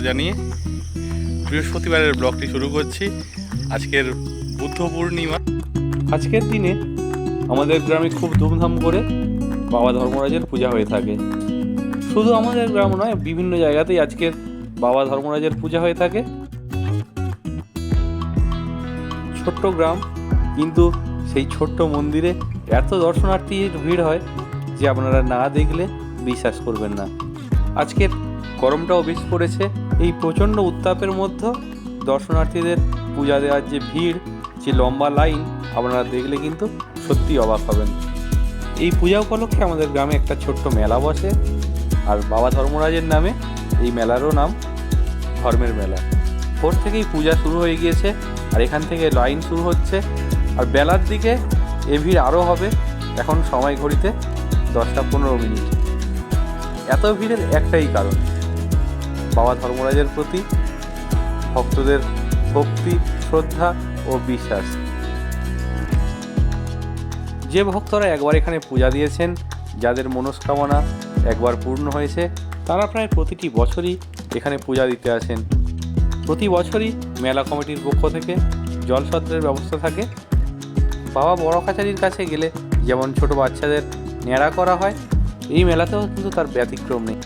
জানিয়ে বৃহস্পতিবারের ব্লগটি শুরু করছি। আজকের বুদ্ধ পূর্ণিমা। আজকের দিনে আমাদের গ্রামে খুব ধুমধাম করে বাবা ধর্মরাজের পূজা হয়ে থাকে। শুধু আমাদের গ্রাম নয়, বিভিন্ন জায়গাতেই আজকের বাবা ধর্মরাজের পূজা হয়ে থাকে। ছোট্ট গ্রাম, কিন্তু সেই ছোট্ট মন্দিরে এত দর্শনার্থীর ভিড় হয় যে আপনারা না দেখলে বিশ্বাস করবেন না। আজকের গরমটাও বেশ পড়েছে। এই প্রচণ্ড উত্তাপের মধ্যে দর্শনার্থীদের পূজা দেওয়ার যে ভিড়, যে লম্বা লাইন, আপনারা দেখলে কিন্তু সত্যি অবাক হবেন। এই পূজা উপলক্ষে আমাদের গ্রামে একটা ছোট্ট মেলা বসে, আর বাবা ধর্মরাজের নামে এই মেলারও নাম ধর্মের মেলা। ভোর থেকেই পূজা শুরু হয়ে গিয়েছে, আর এখান থেকে লাইন শুরু হচ্ছে, আর বেলার দিকে এ ভিড় আরও হবে। এখন সময় ঘড়িতে দশটা পনেরো মিনিট। এত ভিড়ের একটাই কারণ। বাবা ধর্মরাজের প্রতি ভক্তদের ভক্তি, শ্রদ্ধা ও বিশ্বাস। যে ভক্তরা একবার এখানে পূজা দিয়েছেন, যাদের মনস্কামনা একবার পূর্ণ হয়েছে, তারা প্রায় প্রতিটি বছরই এখানে পূজা দিতে আসেন। প্রতি বছরই মেলা কমিটির পক্ষ থেকে জলসত্রের ব্যবস্থা থাকে। বাবা বড় কাছারির কাছে গেলে যেমন ছোট বাচ্চাদের ন্যাড়া করা হয় এই মেলাতেও কিন্তু তার ব্যতিক্রম নেই।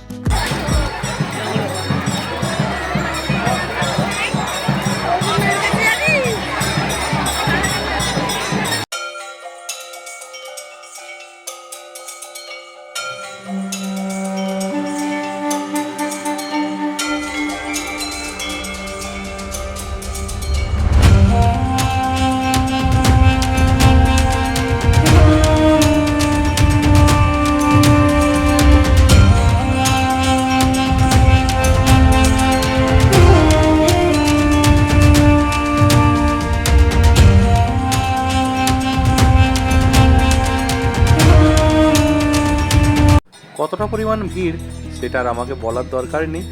কতটা পরিমাণ ভিড়, সেটা আর আমাকে বলার দরকার নেই।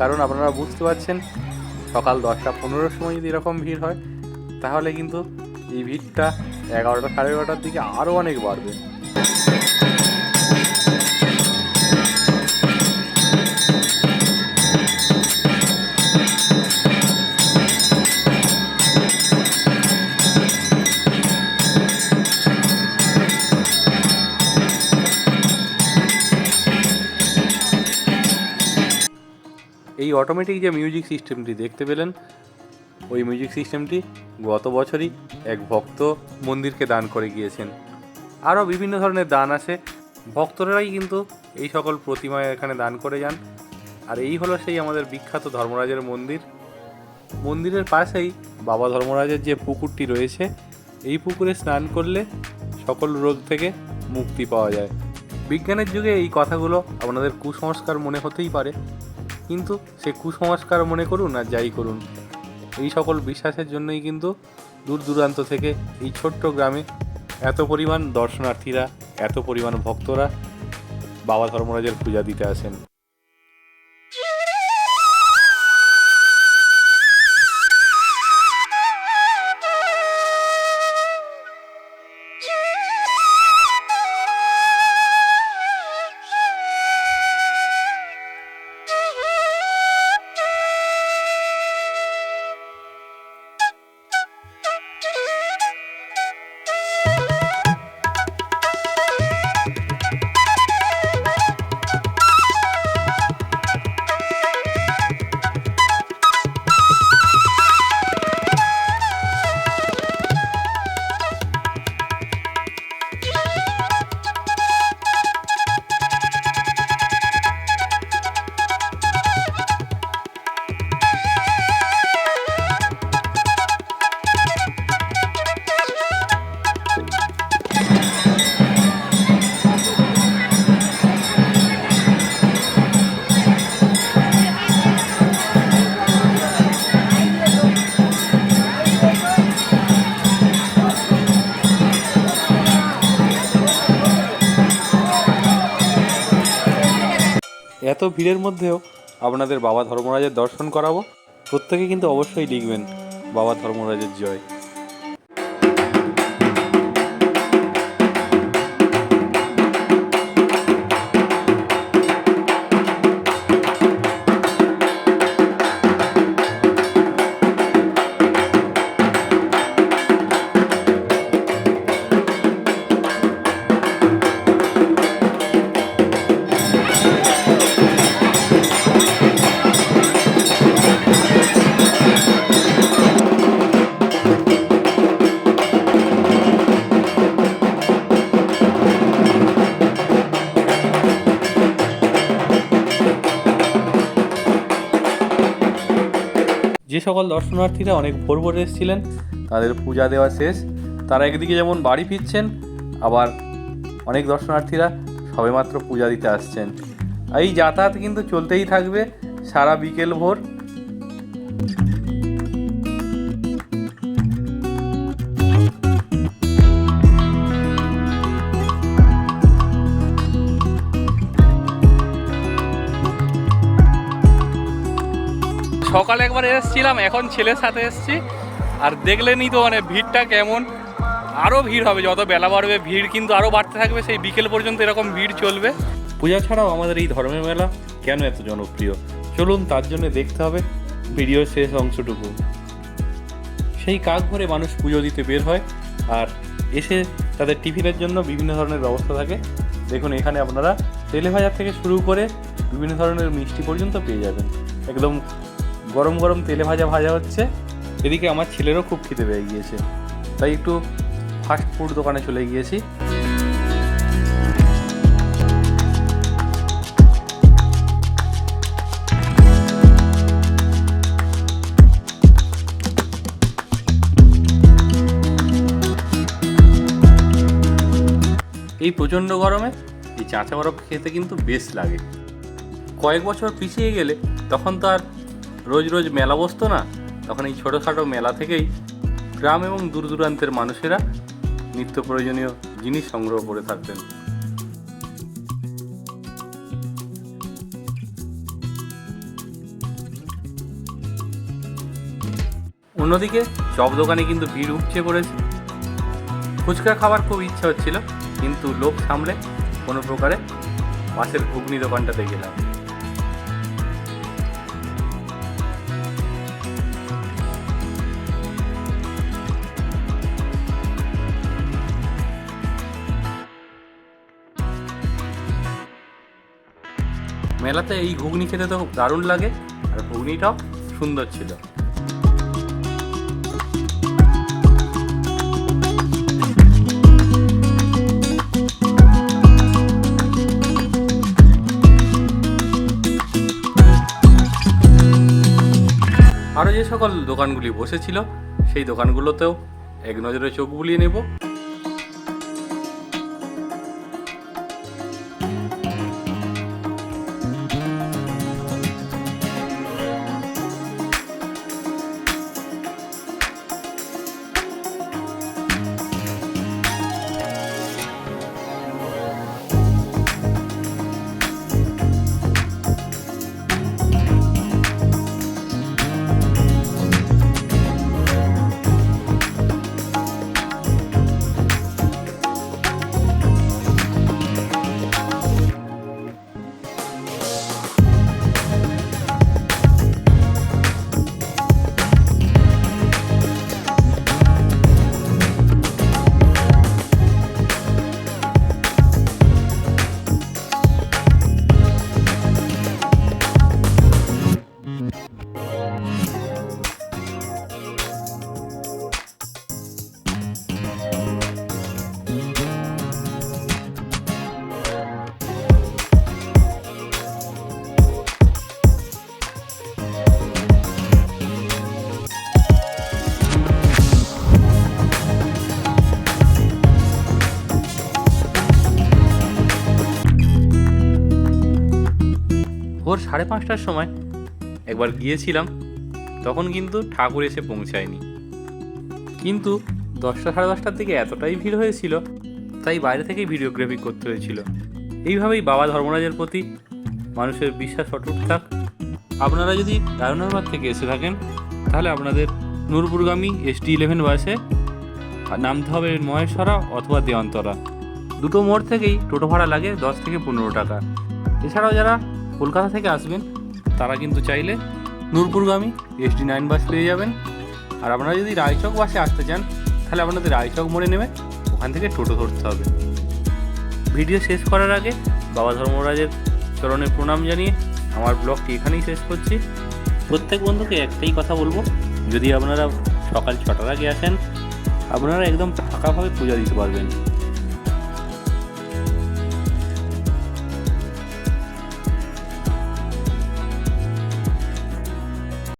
কারণ আপনারা বুঝতে পারছেন, সকাল দশটা পনেরোর সময় যদি এরকম ভিড় হয়, তাহলে কিন্তু এই ভিড়টা এগারোটা সাড়ে এগারোটার দিকে আরও অনেক বাড়বে। অটোমেটিক যে মিউজিক সিস্টেমটি দেখতে পেলেন, ওই মিউজিক সিস্টেমটি গত বছরই এক ভক্ত মন্দিরকে দান করে গিয়েছেন। আরও বিভিন্ন ধরনের দান আছে। ভক্তরাই কিন্তু এই সকল প্রতিমা এখানে দান করে যান। আর এই হলো সেই আমাদের বিখ্যাত ধর্মরাজের মন্দির। মন্দিরের পাশেই বাবা ধর্মরাজের যে পুকুরটি রয়েছে, এই পুকুরে স্নান করলে সকল রোগ থেকে মুক্তি পাওয়া যায়। বিজ্ঞানের যুগে এই কথাগুলো আপনাদের কুসংস্কার মনে হতেই পারে। কিন্তু সে কুসংস্কার মনে করুন আর যাই করুন। এই সকল বিশ্বাসের জন্যই কিন্তু দূর দূরান্ত থেকে এই ছোট্ট গ্রামে এত পরিমাণ দর্শনার্থীরা, এত পরিমাণ ভক্তরা বাবা ধর্মরাজের পূজা দিতে আসেন। এত ভিড়ের মধ্যেও আপনাদের বাবা ধর্মরাজের দর্শন করাবো? প্রত্যেকে কিন্তু অবশ্যই লিখবেন, বাবা ধর্মরাজের জয়। যে সকল দর্শনার্থীরা অনেক ভোর ভোর এসেছিলেন, তাদের পূজা দেওয়া শেষ। তারা একদিকে যেমন বাড়ি ফিরছেন, আবার অনেক দর্শনার্থীরা সবেমাত্র পূজা দিতে আসছেন। এই যাতায়াত কিন্তু চলতেই থাকবে সারা বিকেল ভোর। সকালে একবার এসেছিলাম, এখন ছেলের সাথে এসেছি। আর দেখলেনই তো মানে ভিড়টা কেমন। আরও ভিড় হবে, যত বেলা বাড়বে ভিড় কিন্তু আরও বাড়তে থাকবে, সেই বিকেল পর্যন্ত এরকম ভিড় চলবে। পূজা ছাড়াও আমাদের এই ধর্মের মেলা কেন এত জনপ্রিয়? চলুন তার জন্য দেখতে হবে ভিডিওর শেষ অংশটুকু। সেই কাক ভরে মানুষ পুজো দিতে বের হয় আর এসে তাদের টিফিনের জন্য বিভিন্ন ধরনের ব্যবস্থা থাকে। দেখুন, এখানে আপনারা তেলে ভাজা থেকে শুরু করে বিভিন্ন ধরনের মিষ্টি পর্যন্ত পেয়ে যাবেন। একদম গরম গরম তেলে ভাজা ভাজা হচ্ছে। এদিকে আমার ছেলেরও খুব খিদে পেয়ে গিয়েছে। তাই একটু ফাস্ট ফুড দোকানে চলে গিয়েছি। এই প্রচণ্ড গরমে এই চাঁচা বরফ খেতে কিন্তু বেশ লাগে। কয়েক বছর পিছিয়ে গেলে তখন তো আর রোজ রোজ মেলা বসতো না, তখন এই ছোটোখাটো মেলা থেকেই গ্রাম এবং দূর দূরান্তের মানুষেরা নিত্য প্রয়োজনীয় জিনিস সংগ্রহ করে থাকতেন। অন্যদিকে চপ দোকানে কিন্তু ভিড় উপচে পড়েছে। ফুচকা খাবার খুব ইচ্ছা হচ্ছিল, কিন্তু লোক সামলে কোনো প্রকারে পাশের ঘুগনি দোকানটাতে গেলাম। মেলাতে এই ঘুগনি খেতে তো দারুণ লাগে, আর ঘুগনিটাও সুন্দর ছিল। আরও যে সকল দোকানগুলি বসেছিল, সেই দোকানগুলোতেও এক নজরে চোখ বুলিয়ে নেব। পাঁচটার সময়। একবার গিয়েছিলাম, তখন কিন্তু ঠাকুর এসে পৌঁছায়নি। কিন্তু দশটা সাড়ে দশটার দিকে এতটাই ভিড় হয়েছিল, তাই বাইরে থেকেই ভিডিওগ্রাফি করতে হয়েছিল। এইভাবেই বাবা ধর্মরাজের প্রতি মানুষের বিশ্বাস অটুট থাক। আপনারা যদি রায়নগরবাদ থেকে এসে থাকেন, তাহলে আপনাদের নূরপুরগামী এস টি ইলেভেন বাসে নামতে হবে মহেশ্বরা অথবা দেওয়ান্তরা দুটো মোড় থেকেই টোটো ভাড়া লাগে দশ থেকে পনেরো টাকা। এছাড়াও যারা কলকাতা থেকে আসবেন তারা কিন্তু চাইলে নূরপুরগামী এসডি নাইন বাস পেয়ে যাবেন। আর আপনারা যদি রায়চক বাসে আসতে চান, তাহলে আপনাদের রায়চক মোড়ে নেমে ওখান থেকে টোটো ধরতে হবে। ভিডিও শেষ করার আগে বাবা ধর্মরাজের চরণে প্রণাম জানিয়ে আমার ব্লগটি এখানেই শেষ করছি। প্রত্যেক বন্ধুকে একটাই কথা বলব, যদি আপনারা সকাল ছটার আগে আসেন, আপনারা একদম ফাঁকাভাবে পূজা দিতে পারবেন।